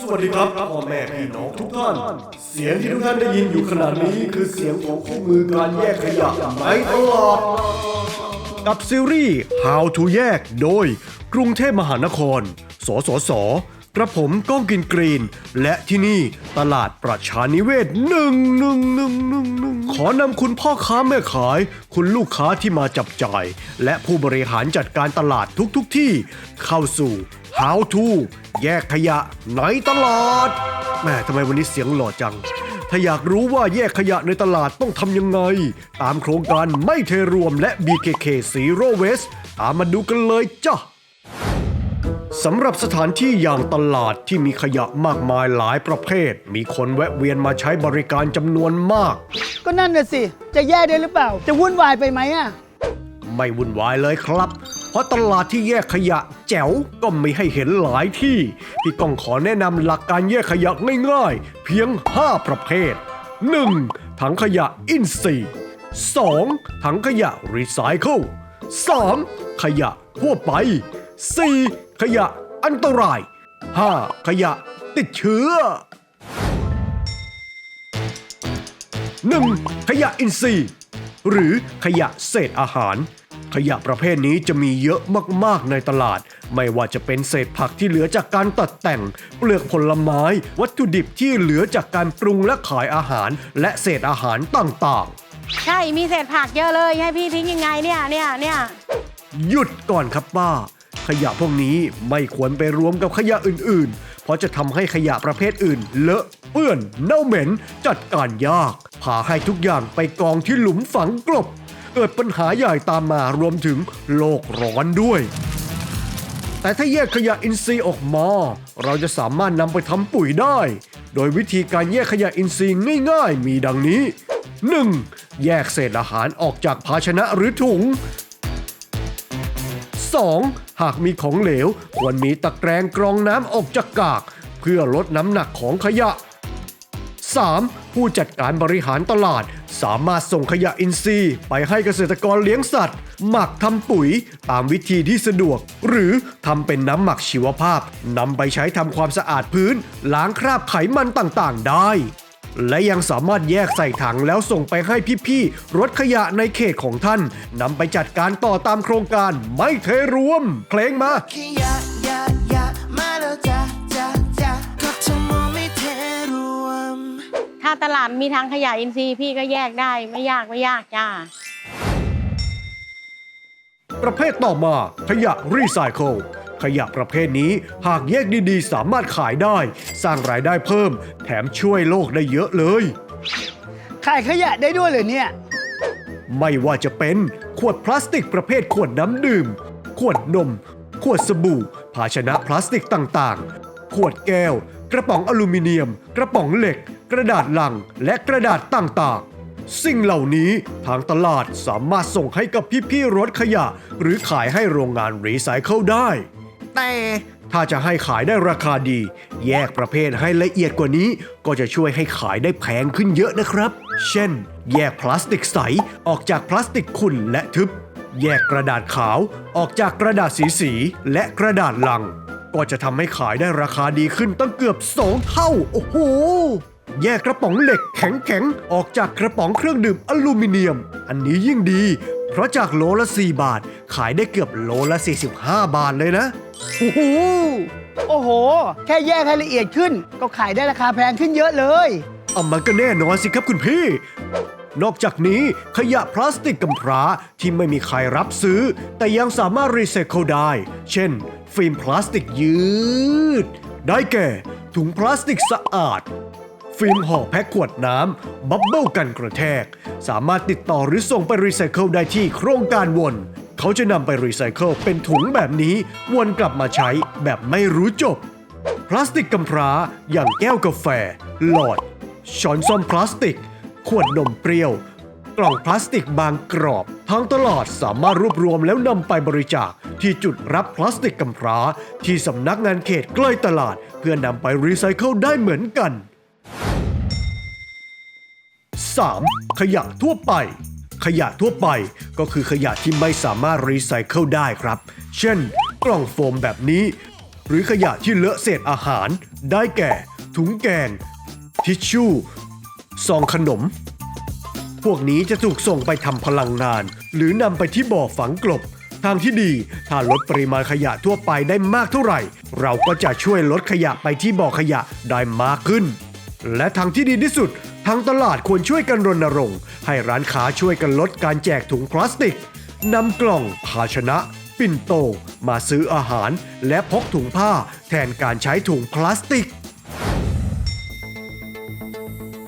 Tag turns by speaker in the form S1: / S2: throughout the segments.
S1: สวัสดีครับพ่อแม่พี่น้องทุกท่าน เสียงที่ทุกท่านได้ยินอยู่ขณะนี้คือเสียงของคู่มือการแยกขยะในตลาดกับซีรีส์ How to แยกโดยกรุงเทพมหานคร สสส กระผมก้องกินกรีน และที่นี่ตลาดประชานิเวศหนึ่งหนึ่งหนึ่งหนึ่งหนึ่งขอนำคุณพ่อค้าแม่ขาย คุณลูกค้าที่มาจับจ่าย และผู้บริหารจัดการตลาดทุกๆทที่ เข้าสู่ How to แยกขยะในตลาดแม่ทำไมวันนี้เสียงหล่อจัง ถ้าอยากรู้ว่าแยกขยะในตลาดต้องทำยังไง ตามโครงการไม่เทรวมและ BKK Zero Waste ตามมาดูกันเลยจ้ะ สำหรับสถานที่อย่างตลาดที่มีขยะมากมายหลายประเภท มีคนแวะเวียนมาใช้บริการจำนวนมาก
S2: ก็นั่นน่ะสิ จะแยกได้หรือเปล่า จะวุ่นวายไปไหมอะ
S1: ไม่วุ่นวายเลยครับ เพราะตลาดที่แยกขยะแจ๋วก็มีให้เห็นหลายที่ พี่ก้องขอแนะนำหลักการแยกขยะง่ายๆ เพียง 5 ประเภท 1. ถังขยะอินทรีย์ 2. ถังขยะรีไซเคิล 3. ขยะทั่วไป 4. ขยะอันตราย 5. ขยะติดเชื้อ 1. ขยะอินทรีย์ หรือขยะเศษอาหาร ขยะประเภทนี้จะมีเยอะมากๆในตลาด ไม่ว่าจะเป็นเศษผักที่เหลือจากการตัดแต่ง เปลือกผลไม้ วัตถุดิบที่เหลือจากการปรุงและขายอาหาร และเศษอาหารต่างๆ
S3: ใช่ มีเศษผักเยอะเลย ให้พี่ทิ้งยังไงเนี่ยเนี่ยเนี่ย
S1: หยุดก่อนครับป้า ขยะพวกนี้ไม่ควรไปรวมกับขยะอื่น ๆ เพราะจะทำให้ขยะประเภทอื่น เลอะเปื้อนเน่าเหม็น จัดการยาก พาให้ทุกอย่างไปกองที่หลุมฝังกลบ เกิดปัญหาใหญ่ตามมารวมถึงโลกร้อนด้วยแต่ถ้าแยกขยะอินทรีย์ออกมา เราจะสามารถนำไปทำปุ๋ยได้ โดยวิธีการแยกขยะอินทรีย์ง่าย ๆ มีดังนี้ 1. แยกเศษอาหารออกจากภาชนะหรือถุง 2. หากมีของเหลว ควรมีตะแกรงกรองน้ำออกจากกาก เพื่อลดน้ำหนักของขยะ 3. ผู้จัดการบริหารตลาด สามารถส่งขยะอินทรีย์ ไปให้เกษตรกรเลี้ยงสัตว์ หมักทำปุ๋ยตามวิธีที่สะดวก หรือทำเป็นน้ำหมักชีวภาพนำไปใช้ทำความสะอาดพื้น ล้างคราบไขมันต่างๆ ได้ และยังสามารถแยกใส่ถังแล้วส่งไปให้พี่ๆรถขยะในเขตของท่านนำไปจัดการต่อตามโครงการไม่เทรวม เพลงมา
S4: ขยะยะยะมาแล้วจ้ะจ้ะจ้ะก็เธอมองไม่เทรวม
S3: ถ้าตลาดมีทางขยะอินทรีย์พี่ก็แยกได้ไม่ยากไม่ยากจ้า
S1: ประเภทต่อมาขยะรีไซเคิล ขยะประเภทนี้หากแยกดีๆ สามารถขายได้ สร้างรายได้เพิ่ม แถมช่วยโลกได้เยอะเลย
S2: ขายขยะได้ด้วยเหรอเนี่ย
S1: ไม่ว่าจะเป็นขวดพลาสติกประเภทขวดน้ำดื่ม ขวดนม ขวดสบู่ ภาชนะพลาสติกต่างๆ ขวดแก้ว กระป๋องอลูมิเนียม กระป๋องเหล็ก กระดาษลัง และกระดาษต่างๆสิ่งเหล่านี้ทางตลาดสามารถส่งให้กับพี่ๆรถขยะ หรือขายให้โรงงานรีไซเคิลได้ แต่ถ้าจะให้ขายได้ราคาดี แยกประเภทให้ละเอียดกว่านี้ ก็จะช่วยให้ขายได้แพงขึ้นเยอะนะครับ เช่น แยกพลาสติกใสออกจากพลาสติกขุ่นและทึบ แยกกระดาษขาวออกจากกระดาษสีสีและกระดาษลัง ก็จะทำให้ขายได้ราคาดีขึ้นตั้งเกือบ2เท่า โอ้โห แยกกระป๋องเหล็กแข็งๆออกจากกระป๋องเครื่องดื่มอลูมิเนียม อันนี้ยิ่งดี เพราะจากโลละ 4 บาท ขายได้เกือบโลละ 45 บาทเลยนะ
S2: โอ้โหโอ้โห แค่แยกให้ละเอียดขึ้น ก็ขายได้ราคาแพงขึ้นเยอะเลย
S1: เอามันก็แน่นอนสิครับคุณพี่ นอกจากนี้ขยะพลาสติกกำพร้าที่ไม่มีใครรับซื้อ แต่ยังสามารถรีไซเคิลได้ เช่น ฟิล์มพลาสติกยืด ได้แก่ ถุงพลาสติกสะอาด ฟิล์มห่อแพ็คขวดน้ำบับเบิลกันกระแทก สามารถติดต่อหรือส่งไปรีไซเคิลได้ที่โครงการวน เขาจะนำไปรีไซเคิลเป็นถุงแบบนี้วนกลับมาใช้แบบไม่รู้จบ พลาสติกกำพร้าอย่างแก้วกาแฟ หลอด ช้อนส้อมพลาสติก ขวดนมเปรี้ยว กล่องพลาสติกบางกรอบ ทางตลาดสามารถรวบรวมแล้วนำไปบริจาคที่จุดรับพลาสติกกำพร้า ที่สำนักงานเขตใกล้ตลาด เพื่อนำไปรีไซเคิลได้เหมือนกัน 3. ขยะทั่วไป ขยะทั่วไปก็คือขยะที่ไม่สามารถรีไซเคิลได้ครับ เช่น กล่องโฟมแบบนี้ หรือขยะที่เลอะเศษอาหาร ได้แก่ ถุงแกง ทิชชู่ ซองขนม พวกนี้จะถูกส่งไปทำพลังงาน หรือนำไปที่บ่อฝังกลบ ทางที่ดี ถ้าลดปริมาณขยะทั่วไปได้มากเท่าไหร่ เราก็จะช่วยลดขยะไปที่บ่อขยะได้มากขึ้น และทางที่ดีที่สุด ทางตลาดควรช่วยกันรณรงค์ ให้ร้านค้าช่วยกันลดการแจกถุงพลาสติกนำกล่องภาชนะ ปิ่นโต มาซื้ออาหาร และพกถุงผ้าแทนการใช้ถุงพลาสติก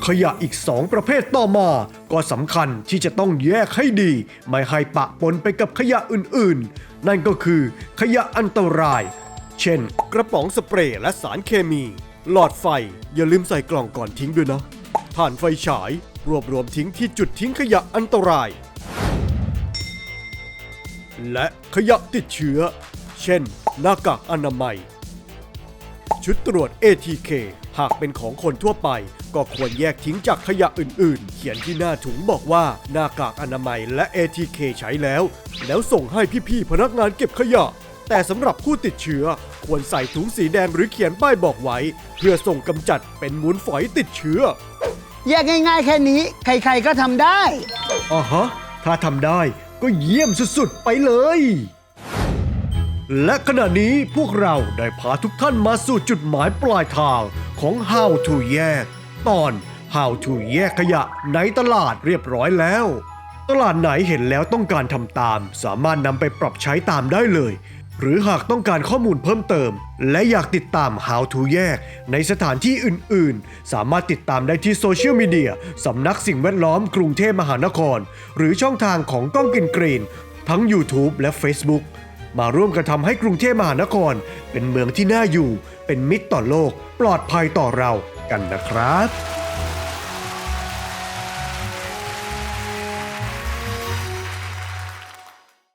S1: ขยะอีกสองประเภทต่อมา ก็สำคัญที่จะต้องแยกให้ดี ไม่ให้ปะปนไปกับขยะอื่นๆ นั่นก็คือขยะอันตราย เช่น กระป๋องสเปรย์และสารเคมี หลอดไฟ อย่าลืมใส่กล่องก่อนทิ้งด้วยนะ ถ่านไฟฉาย รวบรวมทิ้งที่จุดทิ้งขยะอันตราย และขยะติดเชื้อ เช่น หน้ากากอนามัย ชุดตรวจ ATK หากเป็นของคนทั่วไป ก็ควรแยกทิ้งจากขยะอื่น ๆ เขียนที่หน้าถุงบอกว่าหน้ากากอนามัยและ ATK ใช้แล้ว แล้วส่งให้พี่ๆพนักงานเก็บขยะ แต่สำหรับผู้ติดเชื้อ ควรใส่ถุงสีแดงหรือเขียนป้ายบอกไว้ เพื่อส่งกำจัดเป็นมูลฝอยติดเชื้อ
S2: แยกง่ายๆแค่นี้ ใครๆก็ทำได้
S1: อ่าฮะ ถ้าทำได้ก็เยี่ยมสุดๆ ไปเลย และขณะนี้พวกเราได้พาทุกท่านมาสู่จุดหมายปลายทางของ How to แยก ตอน How to แยกขยะในตลาดเรียบร้อยแล้ว ตลาดไหนเห็นแล้วต้องการทำตาม สามารถนำไปปรับใช้ตามได้เลย หรือหากต้องการข้อมูลเพิ่มเติม และอยากติดตาม How to แยก ในสถานที่อื่น ๆ สามารถติดตามได้ที่โซเชียลมีเดียสำนักสิ่งแวดล้อมกรุงเทพมหานคร หรือช่องทางของก้องกินกรีน ทั้ง YouTube และ Facebook มาร่วมกันทำให้กรุงเทพมหานคร เป็นเมืองที่น่าอยู่ เป็นมิตรต่อโลก ปลอดภัยต่อเรากันนะครับ